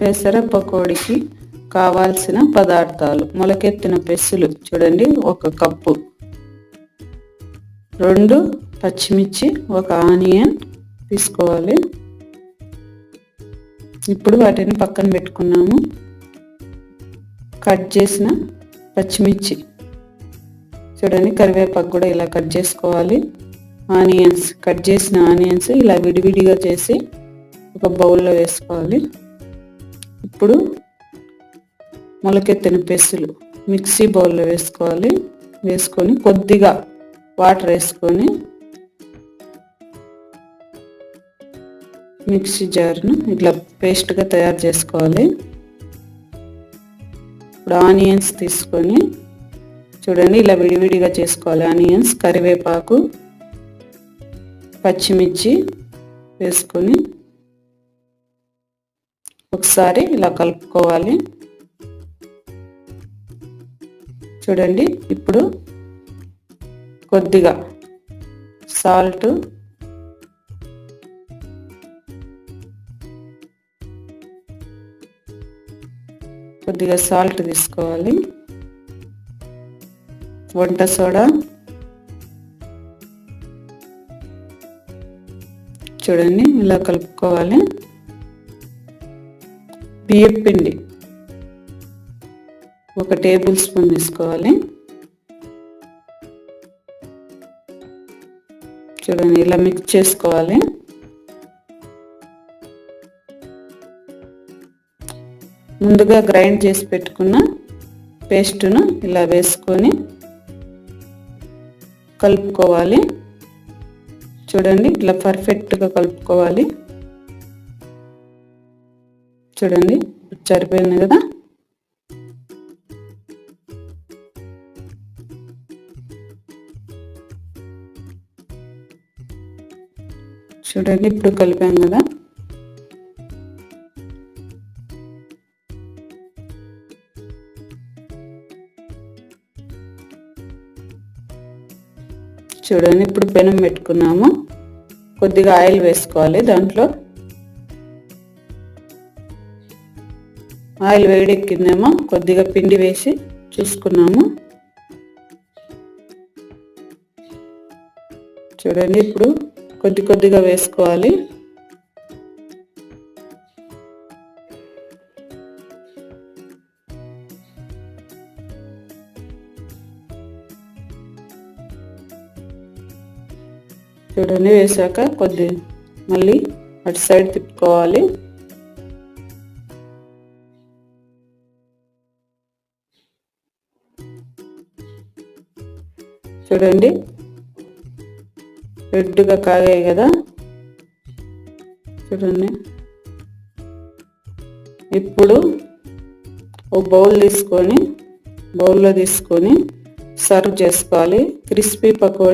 పెసర పకోడీకి కావాల్సిన పదార్థాలు. మొలకెత్తిన పెసులు చూడండి ఒక కప్పు. రెండు పచ్చిమిర్చి ఒక ఆనియన్ తీసుకోవాలి. ఇప్పుడు వాటిని పక్కన పెట్టుకున్నాము. కట్ చేసిన పచ్చిమిర్చి. చూడండి కరివేపాకు కూడా ఇలా కట్ చేసుకోవాలి. ఆనియన్స్ కట్ చేసిన ఆనియన్స్ ఇలా విడివిడిగా చేసి ఒక బౌల్లో వేసుకోవాలి. ఇప్పుడు మొలకెత్తిన పెసులు మిక్సీ బౌల్లో వేసుకోవాలి. వేసుకొని కొద్దిగా వాటర్ వేసుకొని మిక్సీ జార్ను ఇట్లా పేస్ట్గా తయారు చేసుకోవాలి. ఇప్పుడు ఆనియన్స్ తీసుకొని చూడండి ఇలా విడివిడిగా చేసుకోవాలి. ఆనియన్స్ కరివేపాకు పచ్చిమిర్చి వేసుకొని ఒకసారి ఇలా కలుపుకోవాలి. చూడండి ఇప్పుడు కొద్దిగా సాల్ట్ కొద్దిగా సాల్ట్ తీసుకోవాలి. వంట సోడా చూడండి ఇలా కలుపుకోవాలి. బియ్యం పిండి ఒక టేబుల్ స్పూన్ తీసుకోవాలి. చూడండి ఇలా మిక్స్ చేసుకోవాలి. ముందుగా గ్రైండ్ చేసి పెట్టుకున్న పేస్ట్ను ఇలా వేసుకొని కలుపుకోవాలి. చూడండి ఇట్లా పర్ఫెక్ట్గా కలుపుకోవాలి. చూడండి సరిపోయింది కదా? చూడండి ఇప్పుడు కలిపాం కదా? చూడండి ఇప్పుడు పెనం పెట్టుకున్నాము. కొద్దిగా ఆయిల్ వేసుకోవాలి దాంట్లో. ఆయిల్ వేడెక్కిందేమో కొద్దిగా పిండి వేసి చూసుకున్నాము. చూడండి ఇప్పుడు కొద్ది కొద్దిగా వేసుకోవాలి. చూడండి వేసాక కొద్ది మళ్ళీ అటు సైడ్ తిప్పుకోవాలి. చూడండి. రెడ్గా కాగాయి కదా. చూడండి. ఇప్పుడు ఓ బౌల్ తీసుకొని బౌల్లో తీసుకొని సర్వ్ చేసుకోవాలి. క్రిస్పీ పకోడీ